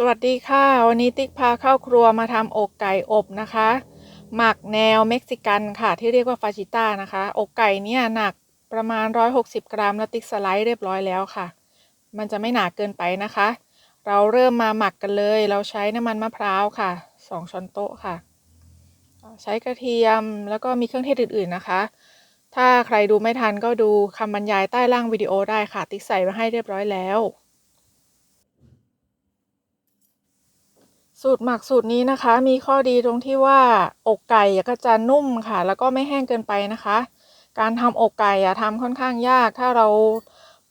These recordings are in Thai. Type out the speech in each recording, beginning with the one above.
สวัสดีค่ะ วันนี้ติ๊กพาเข้าครัวมาทำอกไก่อบนะคะ หมักแนวเม็กซิกันค่ะ ที่เรียกว่าฟาจิต้านะคะ อกไก่เนี่ยหนักประมาณ 160 กรัม แล้วติ๊กสไลด์เรียบร้อยแล้วค่ะ มันจะไม่หนาเกินไปนะคะ เราเริ่มมาหมักกันเลย เราใช้น้ำมันมะพร้าวค่ะ 2 ช้อนโต๊ะค่ะ ใช้กระเทียมแล้วก็มีเครื่องเทศอื่นๆนะคะ ถ้าใครดูไม่ทันก็ดูคำบรรยายใต้ล่างวิดีโอได้ค่ะ ติ๊กใส่ไว้ให้เรียบร้อยแล้ว สูตรหมักสูตรนี้นะคะ มีข้อดีตรงที่ว่าอกไก่ก็จะนุ่มค่ะ แล้วก็ไม่แห้งเกินไปนะคะ การทำอกไก่อะทำค่อนข้างยาก ถ้าเรา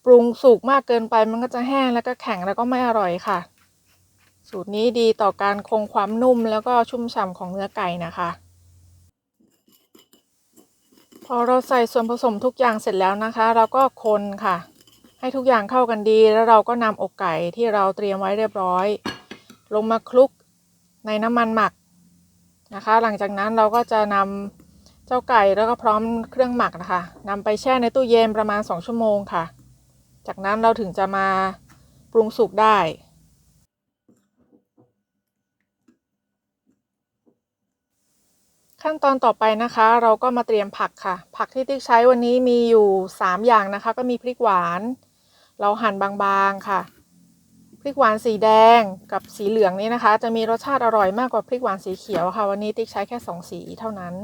ปรุงสุกมากเกินไป มันก็จะแห้งแล้วก็แข็งแล้วก็ไม่อร่อยค่ะ สูตรนี้ดีต่อการคงความนุ่มแล้วก็ชุ่มฉ่ำของเนื้อไก่นะคะ พอเราใส่ส่วนผสมทุกอย่างเสร็จแล้วนะคะ เราก็คนค่ะ ให้ทุกอย่างเข้ากันดี แล้วเราก็นำอกไก่ที่เราเตรียมไว้เรียบร้อย ลงมาคลุก ในน้ำมันหมักนะคะ หลังจากนั้นเราก็จะนำเจ้าไก่แล้วก็พร้อมเครื่องหมักนะคะนำไปแช่ในตู้เย็นประมาณ 2 ชั่วโมงค่ะ จากนั้นเราถึงจะมาปรุงสุกได้ ขั้นตอนต่อไปนะคะ เราก็มาเตรียมผักค่ะ ผักที่ติ๊กใช้วันนี้มีอยู่ 3 อย่างนะคะ ก็มีพริกหวาน เราหั่นบางๆค่ะ พริกหวานสีแดงกับสีเหลืองนี้นะคะ จะมีรสชาติอร่อยมากกว่าพริกหวานสีเขียวค่ะ วันนี้ติ๊กใช้แค่สองสีเท่านั้น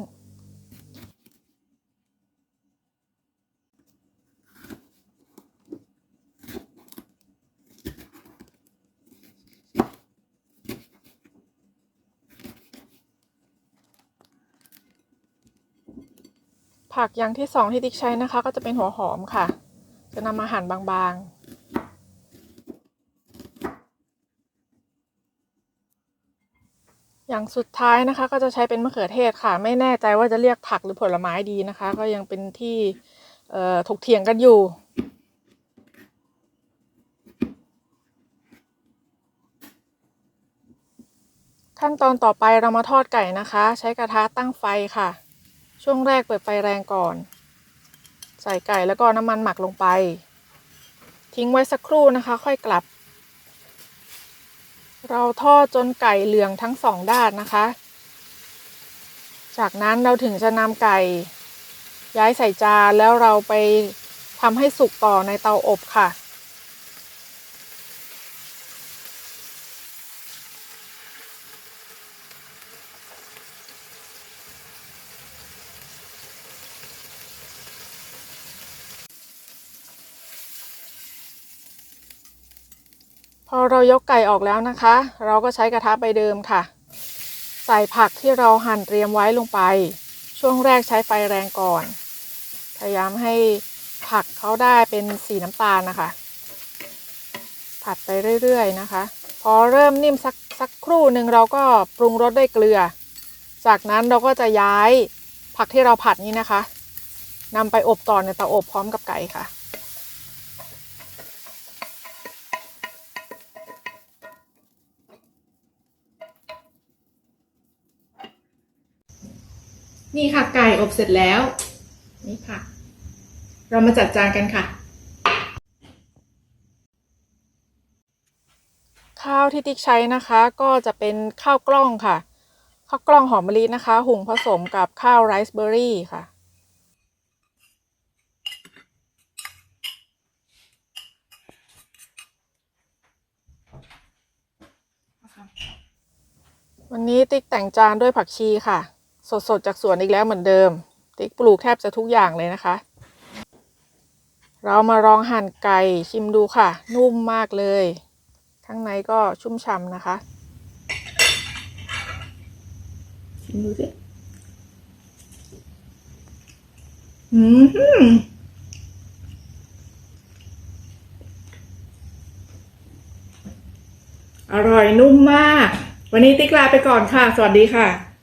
ผักอย่างที่สองที่ติ๊กใช้นะคะ ก็จะเป็นหัวหอมค่ะ จะนำมาหั่นบางๆ อย่างสุดท้ายนะคะ ก็จะใช้เป็นมะเขือเทศค่ะ ไม่แน่ใจว่าจะเรียกผักหรือผลไม้ดีนะคะ ก็ยังเป็นที่ถกเถียงกันอยู่ ขั้นตอนต่อไปเรามาทอดไก่นะคะ ใช้กระทะตั้งไฟค่ะ ช่วงแรกเปิดไฟแรงก่อน ใส่ไก่แล้วก็น้ำมันหมักลงไป ทิ้งไว้สักครู่นะคะ ค่อยกลับ เราทอดจนไก่เหลืองทั้งสองด้านนะคะ จากนั้นเราถึงจะนำไก่ ย้ายใส่จานแล้วเราไปทำให้สุกต่อในเตาอบค่ะ อเรายกไก่ออกแล้วนะคะ เราก็ใช้กระทะใบเดิมค่ะ ใส่ผักที่เราหั่นเตรียมไว้ลงไป ช่วงแรกใช้ไฟแรงก่อน พยายามให้ผักเขาได้เป็นสีน้ำตาลนะคะ ผัดไปเรื่อยๆนะคะ พอเริ่มนิ่มสักสักครู่หนึ่งเราก็ปรุงรสด้วยเกลือ จากนั้นเราก็จะย้ายผักที่เราผัดนี้นะคะนำไปอบต่อในเตาอบพร้อมกับไก่ค่ะ นี่ค่ะไก่อบเสร็จแล้ว นี่ค่ะ เรามาจัดจานกันค่ะ ข้าวที่ติ๊กใช้นะคะก็จะเป็นข้าวกล้องค่ะ ข้าวกล้องหอมมะลินะคะ หุงผสมกับข้าวไรซ์เบอร์รี่ค่ะวันนี้ติ๊กแต่งจานด้วยผักชีค่ะ สดๆจากสวนอีกแล้วเหมือนเดิม ติ๊กปลูกแทบจะทุกอย่างเลยนะคะ เรามาลองหั่นไก่ชิมดูค่ะ นุ่มมากเลย ข้างในก็ชุ่มฉ่ำนะคะ ชิมดูสิอืมอร่อยนุ่มมาก วันนี้ติ๊กลาไปก่อนค่ะ สวัสดีค่ะ